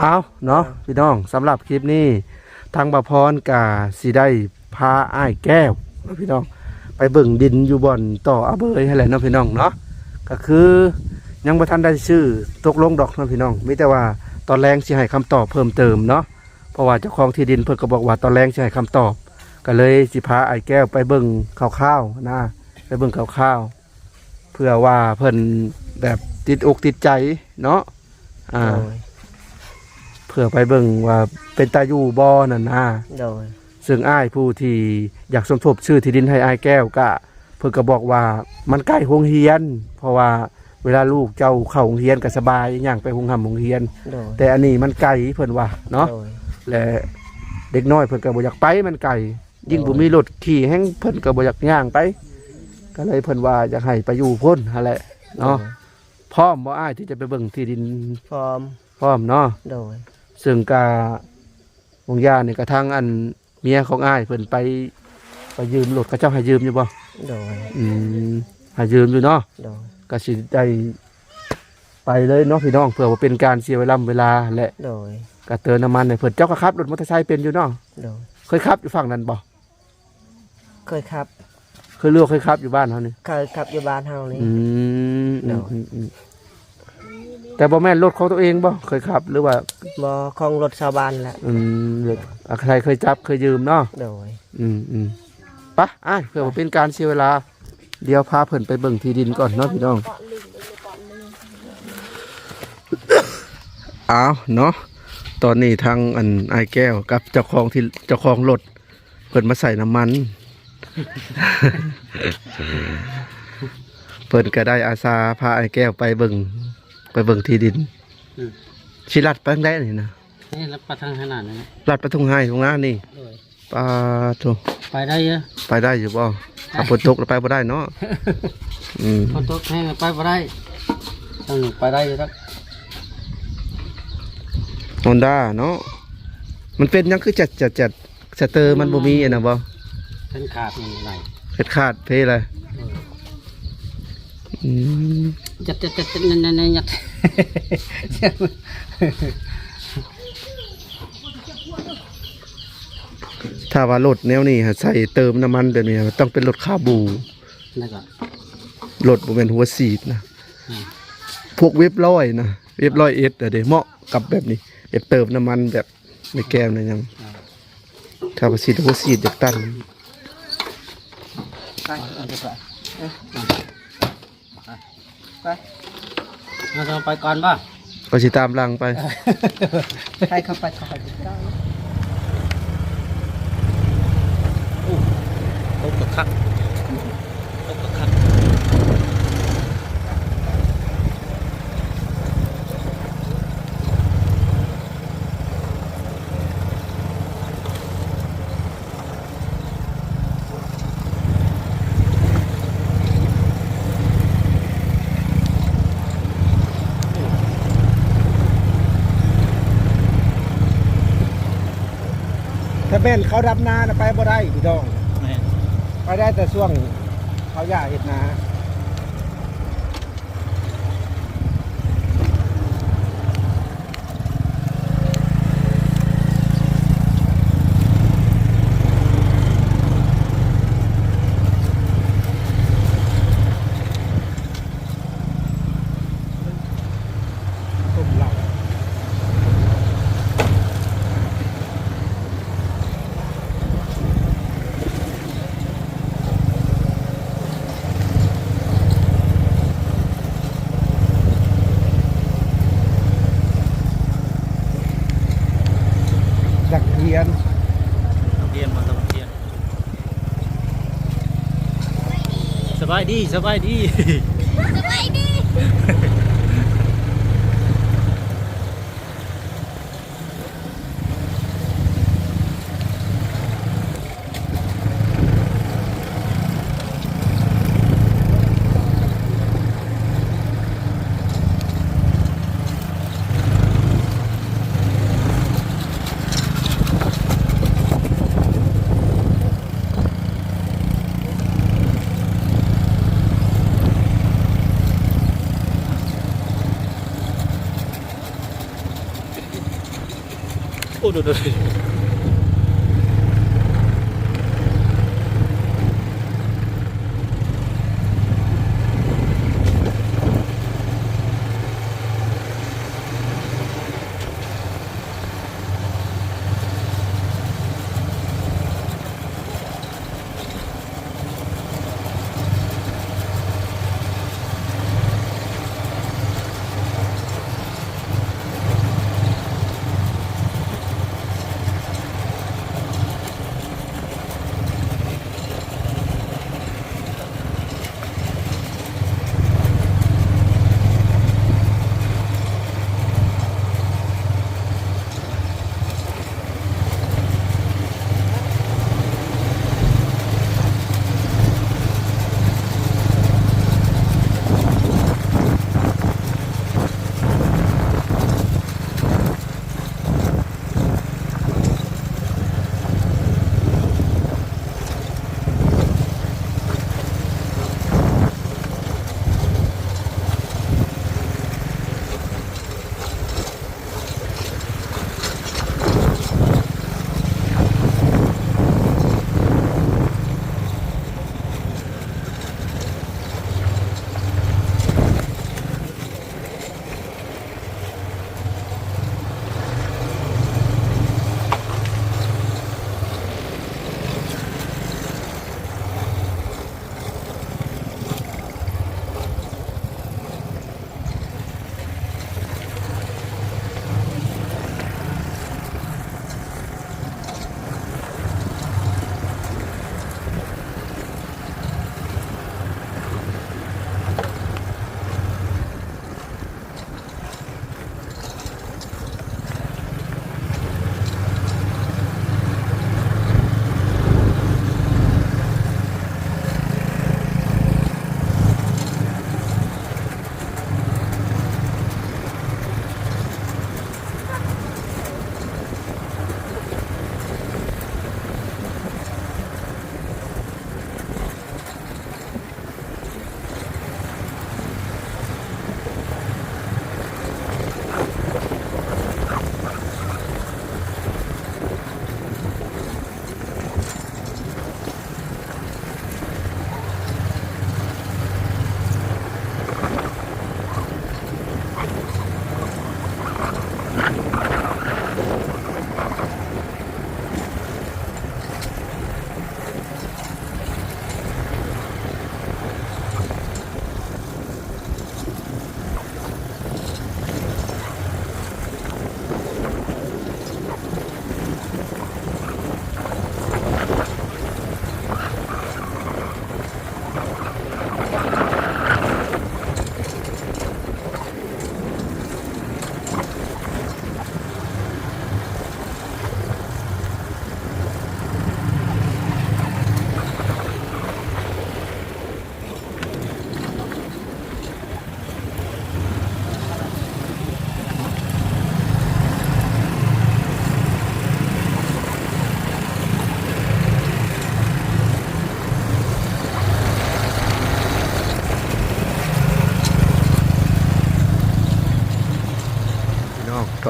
เอาเนาะพี่น้องสำหรับคลิปนี้ทางบะพรกาสิได้พาอ้ายแก้วเนาะพี่น้องไปเบิ่งดินอยู่บ่อนต่ออาเบยให้แหละเนาะพี่น้องเนาะก็คือยังบ่ทันได้ชื่อตกลงดอกเนาะพี่น้องมีแต่ว่าตอนแรงสิให้คำตอบเพิ่มเติมเนาะเพราะว่าเจ้าของที่ดินเพิ่นก็บอกว่าตอนแรงสิให้คำตอบ ก็เลยสิพาไอ้ายแก้วไปเบิ่งคร่าวๆนะไปเบิ่งคร่าวๆเพื่อว่าเพิ่นแบบติดอกติดใจเนาะอ่าโดย เพื่อไปเบิ่งว่าเป็นตาอยู่บ่นั่นนะโดย ซึ่งอ้ายผู้ที่อยากสมทบชื่อที่ดินให้อ้ายแก้วก็เพิ่นก็บอกว่ามันใกล้โรงเรียน เพราะว่าเวลาลูกเจ้าเข้าโรงเรียนก็สบายย่างไปโรงหำโรงเรียน โดยแต่อันนี้มันไกลเพิ่นว่าเนาะ โดย และเด็กน้อยเพิ่นก็บ่อยากไปมันไกลยิ่งบ่มีรถขี่แฮงเพิ่นก็บ่อยากย่างไป ก็เลยเพิ่นว่าอยากให้ไปอยู่พุ่นหั่นแหละเนาะพร้อมบ่อ้ายที่จะไปเบิ่งที่ดินพร้อมพร้อมเนาะโดย ซึ่งกาวงยาเนี่ยกระทั่งอันเมียของอ้ายเพิ่นไปไปยืมรถเขาเจ้าให้ยืมอยู่บ่โดยอืมให้ยืมอยู่เนาะโดยก็สิได้ไปเลยเนาะพี่น้องเพื่อว่าเป็นการเสียเวลาเวลาและ โดยก็เติมน้ำมันให้เพิ่นเจ้าก็ขับรถมอเตอร์ไซค์เป็นอยู่เนาะโดยเคยขับอยู่ฝั่งนั้นบ่เคยขับเคยเลือกเคยขับอยู่บ้านเฮานี่เคยขับอยู่บ้านเฮานี่ อืมเนาะอืมอืม แต่บ่แม่นรถของตัวเองบ่เคยขับหรือว่าบ่ของรถชาวบ้านแหละอืมเดี๋ยวอะใครเคยจับเคยยืมเนาะโดยอืมอืมปะอะเพื่อว่าเป็นการเสียเวลา เดี๋ยวพาเพิ่นไปเบิ่งที่ดินก่อนเนาะพี่น้อง อ้าวเนาะตอนนี้ทางอันไอ้ายแก้วกับเจ้าของที่เจ้าของรถเพิ่นมาใส่น้ำมัน เพิ่นก็ได้อาสาพาไอ้ายแก้วไปเบิ่งไป เบิ่งที่ดินอืม ชิลัดไปทางได้นี่นะนี่รับประทานขนาดนั้นนะลัดไปทุ่งไห้ตรงนั้นนี่โดยปาโถไปได้เยอะ ไปได้อยู่บ่ถ้าฝนตกแล้วไปบ่ได้เนาะอืมพอตกแห้งไปบ่ได้ต้องไปได้อยู่ครับฮอนด้าเนาะมันเป็นหยังคือจัดจัดจัดสเตอร์มันบ่มีอะนะบ่เป็นขาดมันไหลเฮ็ดขาดเพเลยเออ อืมจัดจัดจัดจัดนั่นนั่นนั่นยัดถ้าว่ารถแนวนี้ฮะใส่เติมน้ำมันแบบนี้ต้องเป็นรถคาบูนั่นก็รถบ่แม่นหัวสีดนะอืมพวกเว็บร้อยนะเว็บร้อยเอสเดี๋ยวเหมาะกับแบบนี้แบบเติมน้ำมันแบบไม่แก้มนะยังถ้าว่าสีดหัวสีดจากตันไปเอาไปก่อน ไปเราจะไปก่อนป่ะก็สิตามหลังไปให้เข้าไปเข้าไปได้ตกกระคักตก แม่นเขาดำนาน่ะไปบ่ได้พี่น้อง ไปได้แต่ช่วงเขาอยากเห็ดนาต้มเหล้าจักเทียน เทียนมาต้องเทียนส บายดีสบายดี โอ้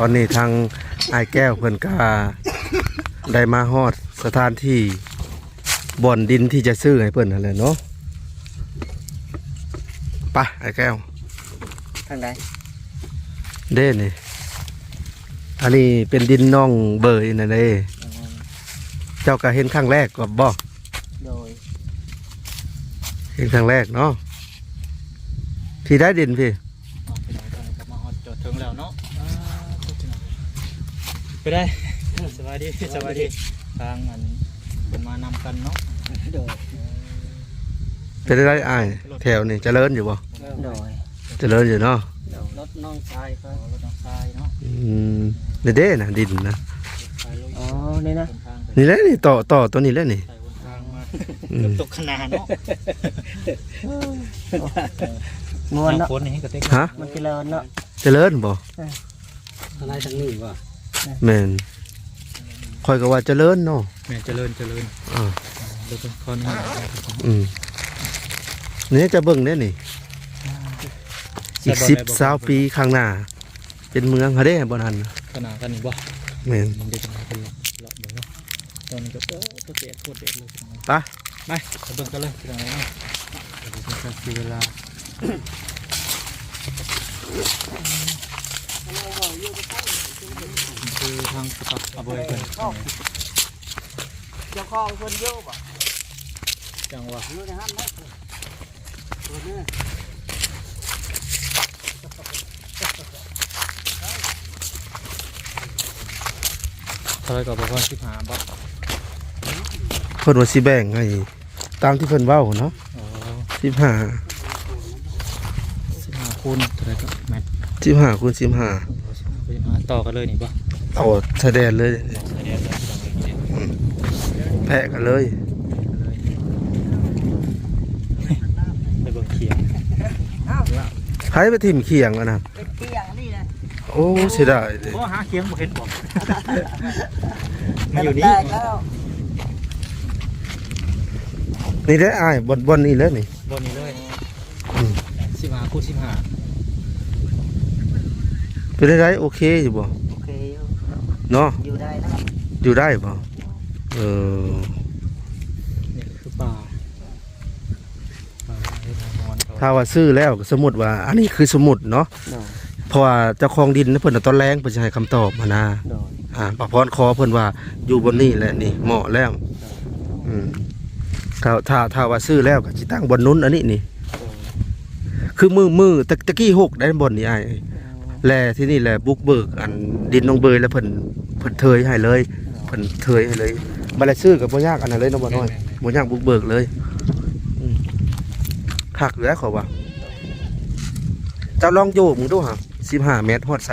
ตอนนี้ทางไอ้ายแก้วเพิ่นก็ได้มาฮอดสถานที่บ่อนดินที่จะซื้อให้เพิ่นนั่นแหละเนาะไปไอ้ายแก้ว ทางใดเด้นี่อันนี้เป็นดินน้องเบยนั่นเด้เจ้าก็เห็นครั้งแรกก็บ่โดย เห็นครั้งแรกเนาะพี่ได้ดินพี่ มาฮอดจอดถึงแล้วเนาะ ไปได้สบายดีสบายดีทางอันเป็นมานำกันเนาะโดยเป็นได้อ้ายแถวนี่เจริญอยู่บ่โดยเจริญอยู่เนาะรถน้องชายก็รถน้องชายเนาะอืมนี่เด้นะดินนะชายลุยอ๋อนี่นะทางไปนี่แหละนี่ต่อต่อตัวนี้แหละนี่ใส่บนทางมาอืมตกขนาดเนาะมวนเนาะฝนนี่ก็เต็กฮะมันกิเลนเนาะเจริญบ่อะไรทั้งนี้ว่า แม่นคอยก็ว่าเจริญเนาะแม่เจริญเจริญอ่าเดี๋ยวคนนี้อืมนี่จะเบิ่งได้นี่อีกสิบสาวปีข้างหน้า เป็นเมืองเขาได้บ่ทันขนาดกันนี่บ่แม่นมันเด็กมาเป็นหลอกเบิ่งเนาะตอนนี้ก็โอ้ตัวเด็ดโคตรเด็ดเลยพี่น้องไปไปไปเบิ่งกันเลยพี่น้องเนาะเดี๋ยวจะจะคือเวลาคือ ทางสตับอาไว้เพิ่นเจ้าของคนเยอะบ่จังหวะอยู่ในห้างไหมตัวนี้เท่าไรก็บอกว่าสิบห้าบาทเพิ่นว่าสิแบ่งให้ตามที่เพิ่นเว้าเนาะอ๋อ15สิบห้าคูณเท่าไรก็แม่น15คูณสิบห้าต่อกันเลยนี่ป่ะ เอาชายแดนเลยต่อใส่เดียวเลยพี่น้องเลยแพะกันเลยไปเบิ่งเขียงใครไปถิ่มเขียงอะนะเป็นเตียงนี่นะโอ้เสียดายเลยโอ้หาเขียงบ่เห็นบ่มาอยู่นี่แตกแล้วนี่ได้อายบนบนนี่แล้วนี่บนนี้เลยอืมสิบห้าคูณสิบห้าเป็นได้ไรโอเคอยู่บ่โอเคอยู่ เนาะอยู่ได้แล้วอยู่ได้บ่เออนี่คือป่าป่าเฮ็ดให้นอนเขาถ้าว่าซื้อแล้วก็สมมุติว่า อันนี้คือสมุดเนาะโดนเพราะว่าเจ้าของดินเพิ่นน่ะตอนแรงเพิ่นจะให้คำตอบมานะโดนอ่าปะพรคอเพิ่นว่าอยู่บนนี่แหละนี่เหมาะแล้วอืมถ้าถ้าถ้าว่าซื้อแล้วก็สิตั้งบนนู้นอันนี้นี่ คือมือมือตะตะกี้หกได้บนนี่ไอ้าย แลที่นี่แหละบุกเบิกอันดินน้องเบยแล้วเพิ่นเพิ่นเทยให้เลยเพิ่นเทยให้เลยบ่ได้ซื้อก็บ่ยากอันนั้นเลยเนาะบ่น้อยบ่ยากบุกเบิกเลยอืมคักอยู่แล้วเขาว่าเจ้าลองโยกมึงดูหา15เมตรฮอดไซ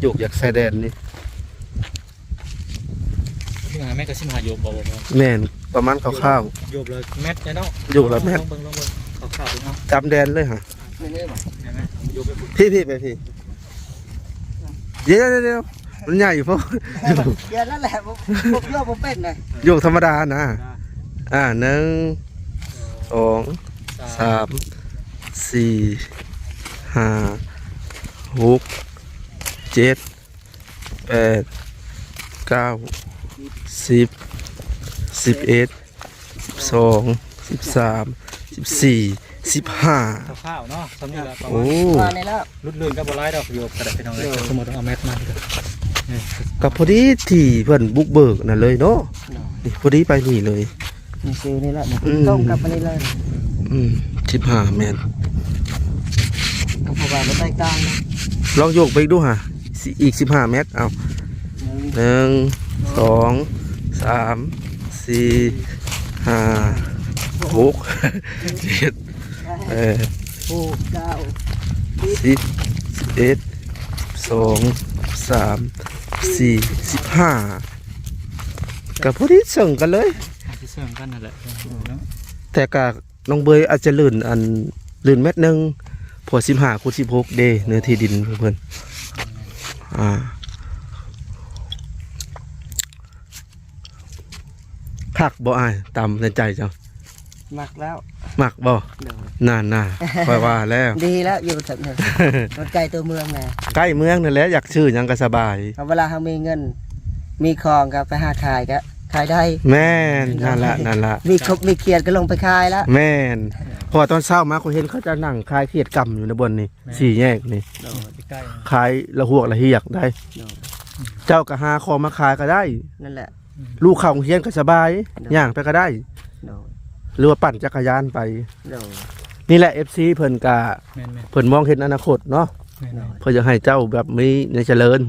โยกอยากใส่แดนนี่สิบห้าแม่ก็สิบห้าโยบบ่บ่บ่แม่นประมาณคร่าวโยบเลยแมทเนี่ยเนาะโยบเลยแมทลองเบิ่งลองเบิ่งขาวๆดูเนาะๆจำแดนเลยฮะนี่นี่บ่เห็นไหมโยบไปพุ่นพี่พี่ไปพี่ เดี๋ยวเดี๋ยวเดี๋ยวมันใหญ่เพราะเดี๋ยวนั่นแหละผมผมเลือกผมเป็นเลยโยกธรรมดานะ อ่าหนึ่งสองสามสี่ห้าหกเจ็ดแปดเก้าสิบสิบเอ็ดสิบสองสิบสามสิบสี่ สิบห้าข้าวๆเนาะสำนี่ละประโอ้มาณมาในแล้วรุดเลื่อนก็บ่ร้ายดอกโยบกระดาษไปน้องเลยสมมุติเอาแมทมาดีกว่าเนี่ยกับพอดีที่เพิ่นบุกเบิกน่ะเลยเนาะนี่พอดีไปนี่เลย นี่ซื้อนี่แหละนี่อืม ต้มกับอันนี้เลยอืมสิบห้าแมนกับผักหวานไม่ใต้กลางนะลองโยกไปอีกดูฮะสิอีกสิบห้าเมตรเอาหนึ่งหนึ่งสองสามสี่ห้าหกเจ็ด แปดหกเก้าสิบเอ็ดสองสามสี่สิบห้ากับพอดีส่งกันเลยอาจจะเสริมกันนั่นแหละเนาะแต่กะน้องเบยอาจจะลื่นอันลื่นเม็ดหนึ่งพอสิบห้าคูณสิบหกเดเนื้อที่ดินเพื่อนอ่าคักบ่อายตามในใจเจ้าหมักแล้ว มักบ่เดี๋ยวน่าน่าคอยว่าแล้ว ดีแล้วอยู่สักหนึ่งรถไกลตัวเมืองนะใกล้เมืองนั่นแหละอยากชื่อหยังก็สบายเอาเวลาเขามีเงิน มีของก็ไปหาขายก็ขายได้ แม่นนั่นละนั่นละมีครบมีเกียรติก็ลงไปขายแล้วแม่นเพอตอนเช้ามาเขาเห็นเขาจะนั่งคลายเครียดกรรมอยู่ในบนนี่สี่แยกนี่ใกล้ขายละหวกละเหียกได้ เจ้าก็หาของมาขายก็ได้ นั่นแหละ ลูกเข้าโรงเรียนก็สบาย ย่างไปก็ได้โดน หรือว่าปั่นจักรยานไปโดนนี่แหละ FC เพิ่นกะแม่นแม่นเพิ่นมองเห็นอนาคตเนาะแม่นแม่นเพิ่นจะให้เจ้าแบบมีในเจริญ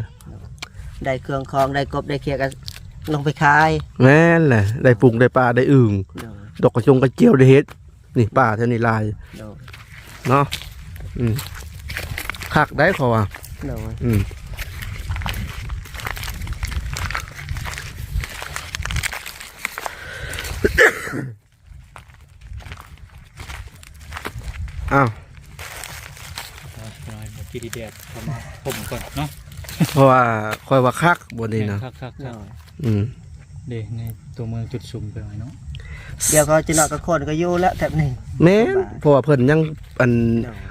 ได้เครื่องคองได้กบได้เคียก็ลงไปขายแม่นแหละได้ปรุงได้ปลาได้อึ่งโดนดอกกระจงกระเจียวได้เฮ็ดนี่ป่าเท่านี้ลายโดนเนาะอืมคักได้ขอว่าโดนอืม อ้าวเอาเดี๋ยวพี่ดีเดียดมาผมก่อนเนาะเพราะว่าคอยว่าคักบนนี้นะคักคักอืมเด็ในตัวเมืองจุดซุ่มไปหน่อยเนาะเดี๋ยวเขาจะนอนกับคนก็อยู่แล้วแถบนี้แม่นเพราะว่าเพิ่นยังอัน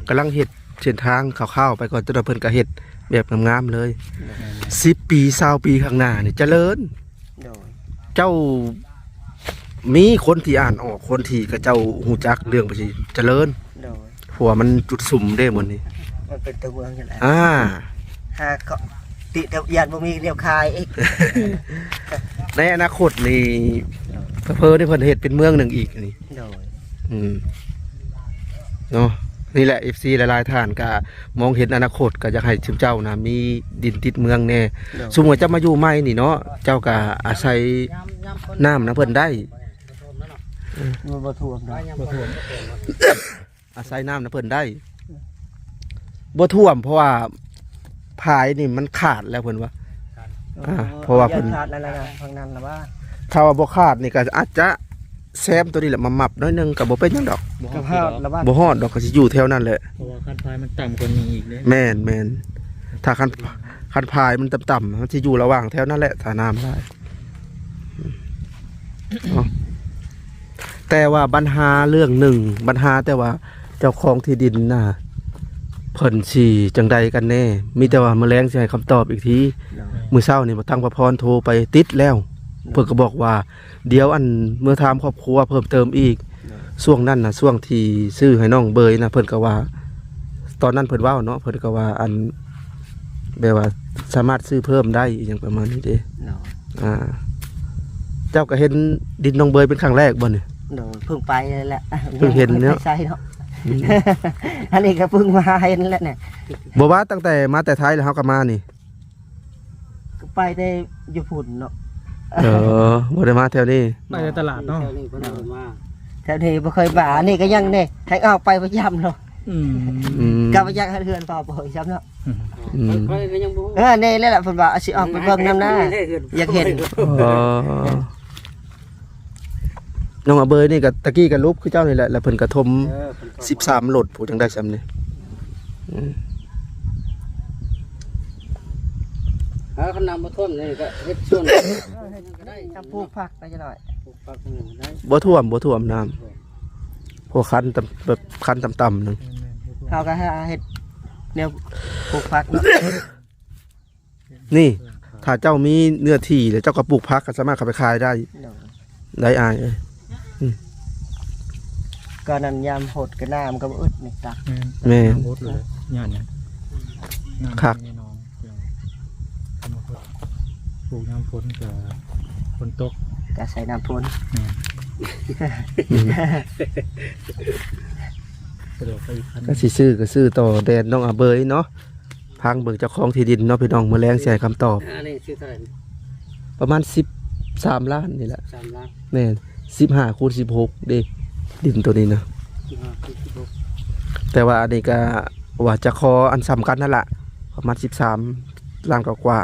กำลังเฮ็ดเส้นทางข้าวๆไปก่อนจนว่าเพิ่นก็เฮ็ดแบบงามๆเลย10ปี20ปีข้างหน้านี่เจริญเจ้า มีคนที่อ่านออกคนที่กับเจ้าหูจักเรื่องไปสิเจริญโดยผัวมันจุดสุ่มได้หมดนี่มันเป็นตัวเมืองอยู่แล้วอ่าหากเขาติเดียวยานบ่มีเดียวคายอีกในอนาคตนี่เพิ่นได้เพิ่นเฮ็ดเป็นเมืองหนึ่งอีกนี่โดยอืมเนาะนี่แหละ FC หลายๆท่านก็มองเห็นอนาคตก็อยากให้ชิมเจ้านะมีดินติดเมืองแน่โดยสมมุติว่าเจ้ามาอยู่ใหม่นี่เนาะเจ้าก็อาศัยน้ำนะเพิ่นได้ มันบ่ท่วมดอกบ่ท่วมอาศัยน้ำนะเพิ่นได้บ่ท่วมเพราะว่าพายนี่มันขาดแล้วเพิ่นว่า อ่าเพราะว่าเพิ่นอย่ขาดนั่นแหละนะทางนั้นล่ะว่าถ้าว่าบ่ขาดนี่ก็อาจจะแซมตัวนี้แหละมามับน้อยหนึงก็บ่เป็นหยังดอกบ่กับฮอข้าวดดอกละว่าบ่ฮอดดอกก็สิอยู่แถวนั้นแหละ เพราะว่าคันพายมันต่ำกว่านี้อีกเด้แม่นแม่นถ้าคันคันพายมันต่ำๆมันสิอยู่ระหว่างแถวนั้นแหละถ้าน้ำได้เอา แต่ว่าปัญหาเรื่องหนึ่งปัญหาแต่ว่าเจ้าของที่ดินน่ะเพิ่นสิจังใดกันแน่ มีแต่ว่าแมลงสิให้คำตอบอีกทีโดยมื้อเช้านี่มาตั้งประพรโทรไปติดแล้ว เพิ่นก็บอกว่า เดี๋ยวอันเมื่อถามครอบครัวเพิ่มเติมอีกช่วงนั้นนะช่วงที่ซื้อให้น้องเบยนะเพิ่นก็ว่า ตอนนั้นเพิ่นเว้าเนาะเพิ่นก็ว่าอันแบบว่าสามารถซื้อเพิ่มได้อหย่างประมาณนี้เด้โดยอ่า เจ้าก็เห็นดินน้องเบยเป็นครั้งแรกบ่เนี่ย โดยเพิ่งไปเลยแหละเพิ่งเห็นเนอะใช่เนาะอันนี้ก็เพิ่งมาเห็นแล้วเนี่ยบ่ว่าตั้งแต่มาแต่ไทยแล้วเฮาก็มานี่ ก็ไปได้อยู่พุ่นเนาะเออบ่ได้มาแถวนี้ ไปในตลาดเนาะแถวนี้บ่เคยบ่าอันนี้ก็ยังเนี่ยให้ออกไปประจำเนาะอืม อืมกลับไปยังเฮือนป่าบ่อยซ้ำเนาะอืมเออนี่แหละเพิ่นว่าสิออกไปเบิ่งนำหน้า อยากเห็นอ๋อ น้องอาเบยนี่ก็ตะกี้ก็รูปคือเจ้านี่แหละแล้วเพิ่นก็ทม13โหลดผู้จังได้ซ้ำนี่อืมหาขนำมาท่วมนี่ก็เฮ็ดส่วนทำปลูกผักไปจังหน่อยปลูกผักนี่ได้บ่ท่วมบ่ท่วมน้ำพวกคันต่ำแบบคันต่ำๆนึงเขาก็หาเฮ็ดแนวปลูกผักเนาะนี่ ถ้าเจ้ามีเนื้อที่แล้วเจ้าก็ปลูกผักก็สามารถเข้าไปขายได้เนาะได้อายเอ้ย ก็นั่นยามหดก็น้ำก็บ่อึดนี่ตักแม่ โคตรเลยย่านเนี่ยน้ำครับในหนองเกี่ยวเอามาพดปลูกน้ำฝนกับฝนตกก็ใส่น้ำพ่นอืมสะดวกไปอีกคันก็สิซื้อก็ซื้อต่อแดนน้องอาเบยเนาะพังเบิกเจ้าของที่ดินเนาะพี่น้องมื้อแรงสิให้คำตอบ อันนี้ชื่อเท่าไหร่ประมาณ13ล้านนี่แหละสามล้านแม่น 15คูณ16เด้ดินตัวนี้นะสิบห้าสิบหกแต่ว่าอันนี้ก็ว่าจะขออันสำคัญนั่นแหละประมาณสิบสามล้านกว่า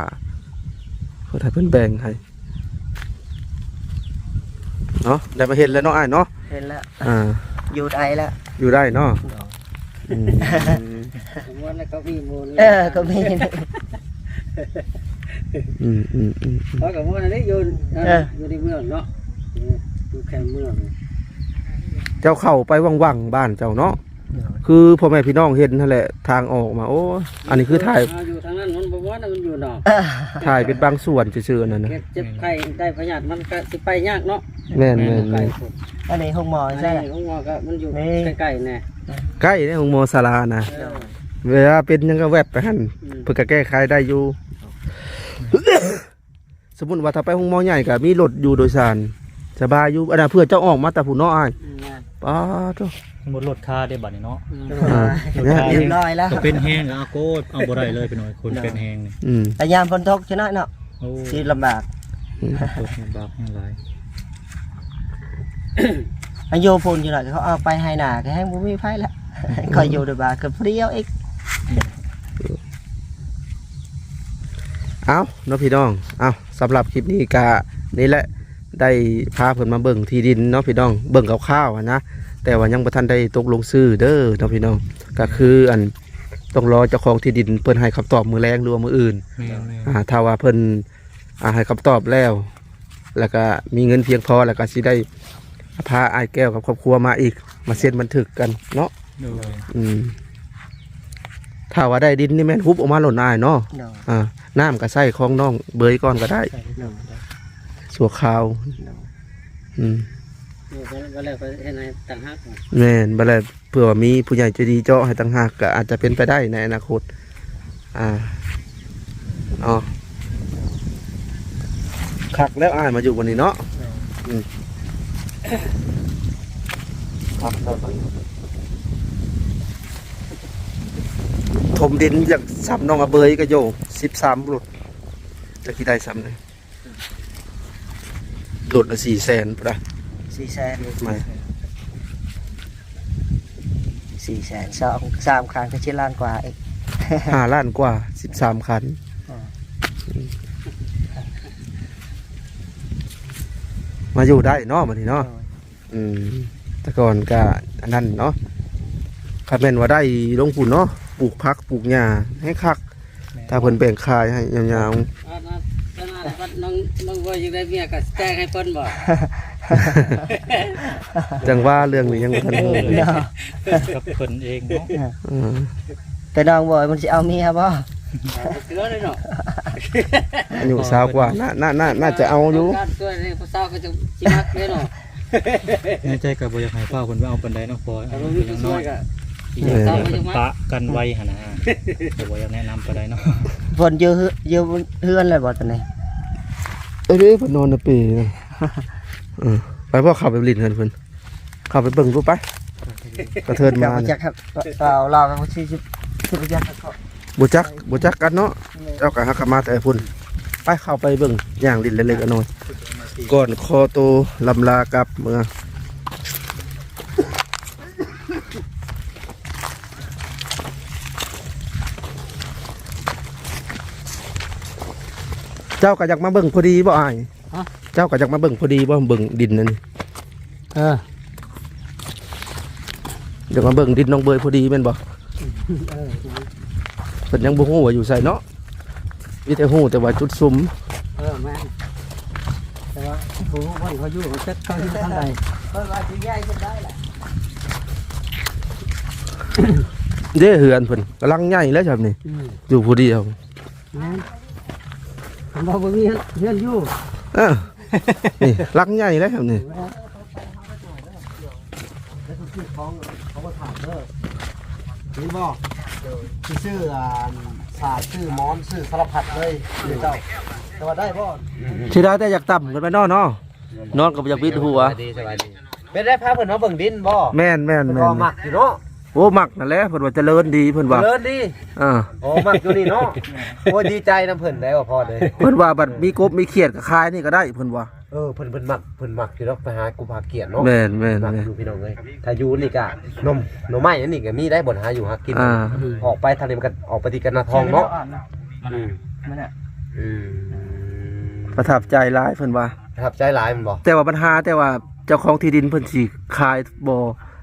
ๆเพื่อให้เพิ่นแบ่งให้เนาะได้มาเห็นแล้วเนาะอ้ายเนาะเห็นแล้วอ่าอยู่ไดแล้วอยู่ได้เนาะเนาะอืมผมว่าแล้วก็มีมูลเออก็มีอืมอืมอืมเพราะกับมูลอันนี้อยู่เอออยู่ในเมืองเนาะเอออยู่แค่เมืองเจ้าเข้าไปว่างๆบ้านเจ้าเนาะคือพ่อแม่พี่น้องเห็นนั่นแหละทางออกมา โอ้อันนี้คือถ่ายเอยู่ทางนั้นมันบ่ว่านะมันอยู่นอกเออถ่ายเป็นบางส่วนซื่อๆนั่นนะเจ็บเจ็บไข้ได้พยาธิมันก็สิไปยากเนาะแม่นแม่นไกลแม่นพุ่นอันนี้ห้องหมออันใช่นี้ของว่าก็มันอยู่นี่ใกล้ๆแน่ใกล้ในของโมศาลานะเออเวลาเป็นหยังก็แวบไปหั่นอืมเพื่อก็แก้ไขได้อยู่สมมติว่าถ้าไปห้องหมอใหญ่ก็มีรถอยู่โดยสาร สบายอยู่อันนั้นเพื่อเจ้าออกมาแต่ผู้น้อยอืมนะป้าดโถ่หมดรถคาได้บัดนี้เนาะอืมอ่าเนี่ยเรียบร้อยแล้ว ก็เป็นแห้งแล้วเอาโกดเอาบ่ได้เลยเป็นหน่อยคนเป็นแห้งนี่อืม แต่ยามฝนตกชนะเนาะโอ้สิลำบากตกลำบากแห้งหลายอายุพุ่นอยู่หน่อยเขาเอาไปให้หน้าก็ให้บ่มีไผละคอยอยู่ด้วยบาก็เพรียวอีกเอาเนาะพี่น้อง เอาสำหรับคลิปนี้กะนี่แหละ ได้พาเพิ่นมาเบิ่งที่ดินเนาะพี่น้องเบิ่งคร่าวๆอะนะแต่ว่ายังบ่ทันได้ตกลงซื้อเด้อเนาะพี่น้องก็คืออันต้องรอเจ้าของที่ดินเพิ่นให้คำตอบมือแรงหรือว่ามืออื่นแม่นแม่นอ่าถ้าว่าเพิ่นอ่าให้คำตอบแล้ว แล้วก็มีเงินเพียงพอแล้วก็สิได้พาไอ้ายแก้วกับครอบครัวมาอีก มาเซ็นบันทึกกันเนาะโดยอืมถ้าว่าได้ดินนี่แม่นฮุบออกมาหล่นอายเนาะเนาะอ่าน้ำก็ใส่ของน้องเบยก่อนก็ได้ ใส่ได้ได้ สัวขาว อืมก็เลยไปเฮ็ดให้ต่างหากแม่นบ่แล้วเผื่อว่ามีผู้ใหญ่ใจดีเจาะให้ต่างหากก็อาจจะเป็นไปได้ในอนาคต อ่าอ๋อคักแล้วอ้ายมาอยู่วันนี้เนาะอืมครับครับถมดินจากซ้ำน้องอาเบยก็โยสิบสามหลุดจะกี่ได้ซ้ำเลย หลุดละสี่แสนปะสี่แสนไม่สี่แสนสองสามครั้งก็ชิล้านกว่าอีกห้าล้านกว่าสิบสามคันอ๋อมาอยู่ได้เนาะมันนี่เนาะอืมแต่ก่อนก็อันนั้นเนาะคันแม่นว่าได้ลงทุนเนาะปลูกพักปลูกหญ้าให้คัก ถ้าเพิ่นแบ่งขายให้ยาวอ่าอ่าข นาดว่าน้องน้องบ่ยังได้เมียก็แต่งให้เพิ่นบ่ๆจังว่าเรื่องนี้ยังบ่ทันรู้เลยเนาะกับเพิ่นเองเนาะอืมแต่น้องบอยมันสิเอาเมียบ่เสือเลยเนาะอายุสาวกว่าน่าน่าน่าน่าจะเอาอยู่การช่วยนี่ผู้สาวก็จะสิมักเลยเนาะในใจก็บ่อยากให้เฝ้าเพิ่นไปเอาปานใดเนาะพอถ้าเอาบ่มีเพิ่นผู้ยังช่น้วอยยก็อยากให้ปะกันไว้หั่นนะก็บ่อยากแนะนำปานใดเนาะเพิ่นอยู่เฮืออยู่เฮือนเลยบ่ตอนนี้เอ้ยเด้เพิ่นนอนในเปีนะเออไปพ่อขับไปลิ้นเพิ่นเพิ่นขับไปเบิ่งรูปไปกระเทินอยามากจักครับเราเราก็สิสิสิไปจักเขาบ่จักบ่จักกันเนาะเจ้าก็ฮักกนมาแต่พุ่นไปเข้าไปเบิ่งอย่างลิ้นเล็กๆน้อยก่อนคอโตลำลากับเมื่อ เจ้าก็อยากมาเบิ่งพอดีบ่อายเจ้าก็อยากมาเบิ่งพอดีบ่เบิ่งดินนั่นนี่เอออยากมาเบิ่งดินน้องเบยพอดีแม่นบ่เพิ่นยังบ่ฮู้ว่าอยู่ไสเนาะมีแต่ฮู้แต่ว่าจุดซุมเออแม่นแต่ว่าผู้คนเขาอยู่เขาจักเขาอยู่ทางใดเพิ่นว่าสิย้ายจะได้แหละเด้เหือนเพิ่นกำลังใหญ่แล้วครับนี่อืมอยู่ผู้เดียวแม่น ผมบอกว่ามีเพื่อนอยู่เออนี่รักใหญ่แล้วครับนี่นี่บ่สิชื่ออ่าสาชื่อมอนชื่อสารพัดเลยเจ้าแต่ว่าได้บ่สิได้แต่อยากต่ำกันไปเนอนเนาะนอนกับอยากวิดหัวดีสบายดีเป็นได้พาเพิ่นเนาะเบิ่งดินบ่แม่นแม่นเพิ่นแม่ก็นมักอยู่เนาะ โอ้มักนั่นแหละเพิ่นว่าเจริญดีเพิ่นว่าเลิศดีอ่าโอ้มักอยู่นี่เนาะโอ้ยดีใจนํเพิ่นได้ว่าพอเลยเพิ่นว่าบัดมีกบมีเขียดก็คายนี่ก็ได้เพิ่นว่าเออเพิ่นเพิ่นมักเพิ่นมักอยู่ดอกไปหากูพาเกียรติเนาะแม่นแม่นมักแม่นอยู่พี่น้องเอ้ยถ้าอยู่นี่ก็นมหน่อไม้อันนี้ก็มีได้บ่หาอยู่หากินอ่าออกไปทะเลมันก็ออกไปที่กันนาทองเนาะอืมมันน่ะอืมประทับใจหลายเพิ่นว่าประทับใจหลายมันบ่แต่ว่าปัญหาแต่ว่าเจ้าของที่ดินเพิ่นสิขายบ่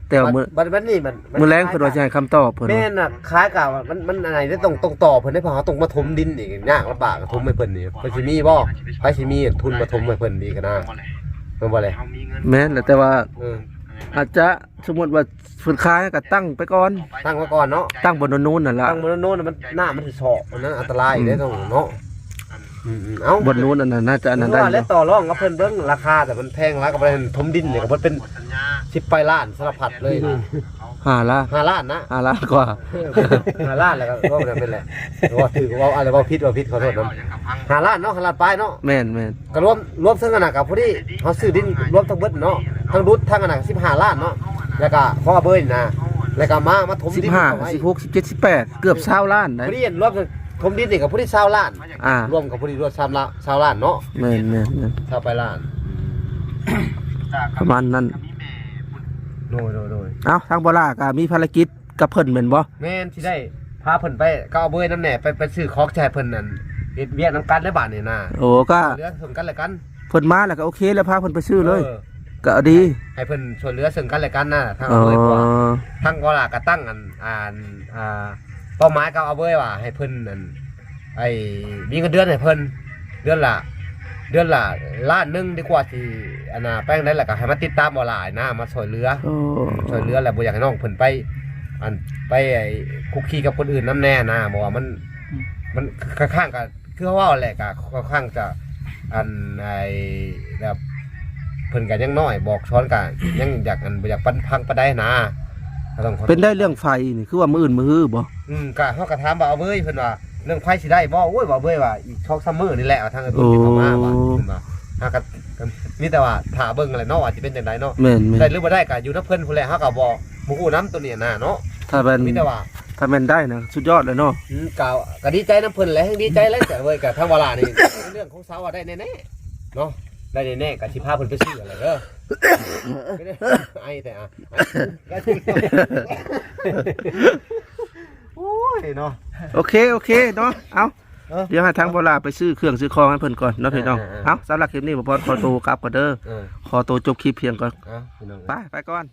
แต่ว่ามื้อบัดบัดนี้มันมื้อแรงเพิ่นว่าสิให้คำตอบเพิ่นแม่ว่านน่ะคล้ายกับว่ามันมันอะไรได้ต้องต้องต่อเพิ่นได้เพราะเขาต้องมาถมดินอีกยากลำบากถมให้เพิ่นนี่เพิ่นสิมีบ่ใครสิมีทุนมาถมให้เพิ่นดีกันนะเพิ่นบ่เลยแม่นแหละแต่ว่าเอออาจจะสมมุติว่าเพิ่นขายก็ตั้งไปก่อน ตั้งไว้ก่อนเนาะตั้งบนนู้นนั่นล่ะตั้งบนโน้นมันหน้ามันสิเฉาะมันนั้นอันตรายได้ต้องเนาะ อืมๆเอ้าบนนู้นนั่นน่ะน่าจะอันนั้นได้ว่าอแล้วยู่ต่อรองกับเพิ่นเบิ่งราคาแต่มันแพงแล้วก็บ่ได้ถมดินเนี่ยก็มันเป็น10ไปล้านสารพัดเลยนะห้าละ5ล้านนะห้าละกว่า ห้าล้านแล้วก็ว่ามันเป็นแหละว่าถือว่าอะไรว่าผิดว่าผิดขอโทษนะห้าล้านเนาะห้าล้านปลายเนาะแม่นแม่นก็รวมรวมทั้งขนาดกับผู้ที่เขาซื้อดินรวมทั้งเบิดเนาะทั้งรุดทั้งขนาดสิบห้าล้านเนาะแล้วก็พ่อเบิ้ลนะแล้วก็มามาถมสิบดินห้าเอาไว้ สิบหกสิบเจ็ดสิบแปดเกือบเศร้าล้านนะผู้ที่รวม ทั้งถมดินนี่กับผู้ที่ชาวล้านอ่ารวมกับผู้ที่รวมชาวล้านชาวล้านเนาะแม่นแม่นแม่นชาวไปล้านประมาณนั้นโดยโดยโดยเอ้าทางบลาก็มีภารกิจกับเพิ่นเหมือนบ่แม่นที่ได้พาเพิ่นไปก็เอาเบิ้ลน้ำแหน่ไปไปซื้อของแจกเพิ่นนั่นเฮ็ดเวียกน้ำกันได้บาทนี่นะโอ้ก็เหลือส่งกันและกันเพิ่นมาแล้วก็โอเคแล้วพาเพิ่นไปซื้อเลยออก็เอาดี ให้เพิ่นช่วยเหลือซึ่งกันและกันนะทางอ๋เอาอเบิ้ลกว่าทั้งก็ล่ะก็ตั้งอันอ่านอ่า เป้าหมายก็เอาไว้ว่า ให้เพิ่นนั่นไอ้มีเงินเดือนให้เพิ่นเดือนละเดือนละล้านหนึงดีกว่าที่อันน่ะแป้งได้แหละก็ให้มาติดตามออนไลน์นะมาช่วยเหลือ โอ้ช่วยเหลือแล้วบ่อยากให้น้องเพิ่นไป อันไปไอ้คุกคีกับคนอื่นน้ำแน่นะบอกว่ามัน มันค่อนข้างกับคือเขาว่าแหละกะค่อนข้างจะอันไอ้แบบเพิ่นกันยังน้อย บอกช้อนกันยังอยากอันบ่อยากปันพังปะได้นะก็ ต้องขอเป็นได้เรื่องไฟนี่คือว่ามืออื่นมือฮื้อบ่อืมกะเฮาก็ถามว่าเอาเว้ยเพิ่นว่าเรื่องไฟสิได้บ่โอ้ยบ่เว้ยว่าอีกช่องซัมเมอร์นี่แหละเอาทางอื่นที่เข้ามาว่าเพิ่นว่าเฮาก็ก็มีแต่ว่าถ้าเบิ่งอะไรเนาะว่าสิเป็นจังไดเนาะแม่นแม่นได้หรือบ่ได้ก็อยู่นำเพิ่นพุ่นแหละเฮาก็บ่บ่ฮู้นํตัวนี้นะเนาะถ้าแม่นมีแต่ว่าถ้าแม่นได้นะสุดยอดเลยเนาะอืมก็ก็ดีใจนํเพิ่นแหละดีใจแล้วแต่เว้ยก็ทางเวลานี่เรื่องของสาวอะได้แน่ๆเนาะได้แน่ๆก็สิพาเพิ่นไปซื้ออะไรเด้อ ไม่ได้ไอ้แต่อะโอ้ยเนาะโอเคโอเคเนาะเอาเออเดี๋ยวให้ทางโบราณไปซื้อเครื่องซื้อของให้เพิ่นก่อนเนาะพี่น้องเออเออเอาสำหรับคลิปนี้บ่พอขอตัวกลับก่อนเด้อเออขอตัวจบคลิปเพียงก่อนเอาพี่น้องไปไปก่อน